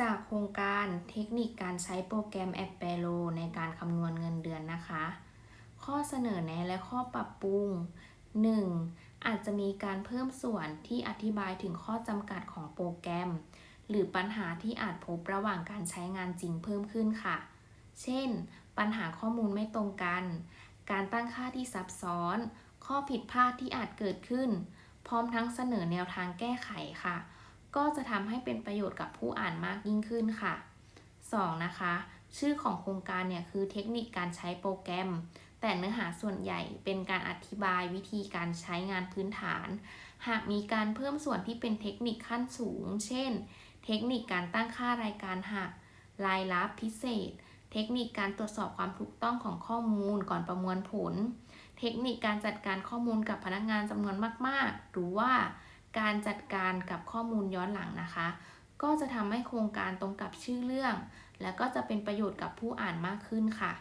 จากโครงการเทคนิคการใช้โปรแกรมแอปแปโลในการคำนวณเงินเดือนนะคะ ข้อเสนอแนะและข้อปรับปรุง 1. อาจจะมีการเพิ่มส่วนที่อธิบายถึงข้อจำกัดของโปรแกรม หรือปัญหาที่อาจพบระหว่างการใช้งานจริงเพิ่มขึ้นค่ะ เช่น ปัญหาข้อมูลไม่ตรงกัน การตั้งค่าที่ซับซ้อน ข้อผิดพลาดที่อาจเกิดขึ้น พร้อมทั้งเสนอแนวทางแก้ไขค่ะ ก็จะทำให้เป็นประโยชน์กับผู้อ่านมากยิ่งขึ้นค่ะ 2. นะคะ ชื่อของโครงการเนี่ยคือเทคนิคการใช้โปรแกรม แต่เนื้อหาส่วนใหญ่เป็นการอธิบายวิธีการใช้งานพื้นฐาน หากมีการเพิ่มส่วนที่เป็นเทคนิคขั้นสูง เช่น เทคนิคการตั้งค่ารายการหัก รายรับพิเศษ เทคนิคการตรวจสอบความถูกต้องของข้อมูลก่อนประมวลผล เทคนิคการจัดการข้อมูลกับพนักงานจำนวนมาก ๆ หรือว่า การจัดการกับข้อมูลย้อนหลังนะคะ ก็จะทำให้โครงการตรงกับชื่อเรื่อง และก็จะเป็นประโยชน์กับผู้อ่านมากขึ้นค่ะ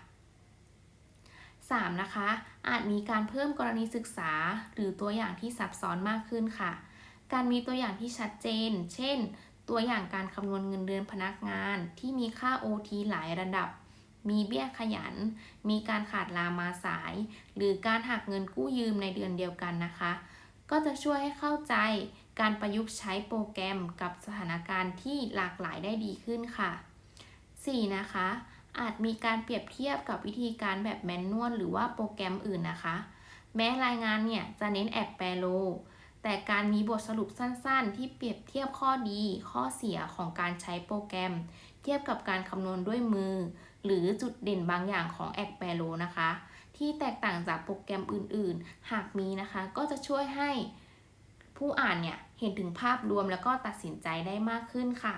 3. นะคะ อาจมีการเพิ่มกรณีศึกษา หรือตัวอย่างที่ซับซ้อนมากขึ้นค่ะ การมีตัวอย่างที่ชัดเจน เช่น ตัวอย่างการคำนวณเงินเดือนพนักงาน ที่มีค่า OT หลายระดับ มีเบี้ยขยัน มีการขาดลามาสาย หรือการหักเงินกู้ยืมในเดือนเดียวกันนะคะ ก็จะช่วยให้เข้าใจการประยุกต์ใช้โปรแกรมกับสถานการณ์ที่หลากหลายได้ดีขึ้นค่ะ 4. นะคะ อาจมีการเปรียบเทียบกับวิธีการแบบแมนนวลหรือว่าโปรแกรมอื่นนะคะ แม้รายงานเนี่ยจะเน้นแอบแปรโล แต่การมีบทสรุปสั้นๆ ที่เปรียบเทียบข้อดี ข้อเสียของการใช้โปรแกรม เทียบกับการคำนวณด้วยมือ หรือจุดเด่นบางอย่างของแอกแปรโลนะคะ ที่แตกต่างจากโปรแกรมอื่นๆ หากมีนะคะ ก็จะช่วยให้ผู้อ่านเนี่ยเห็นถึงภาพรวมแล้วก็ตัดสินใจได้มากขึ้นค่ะ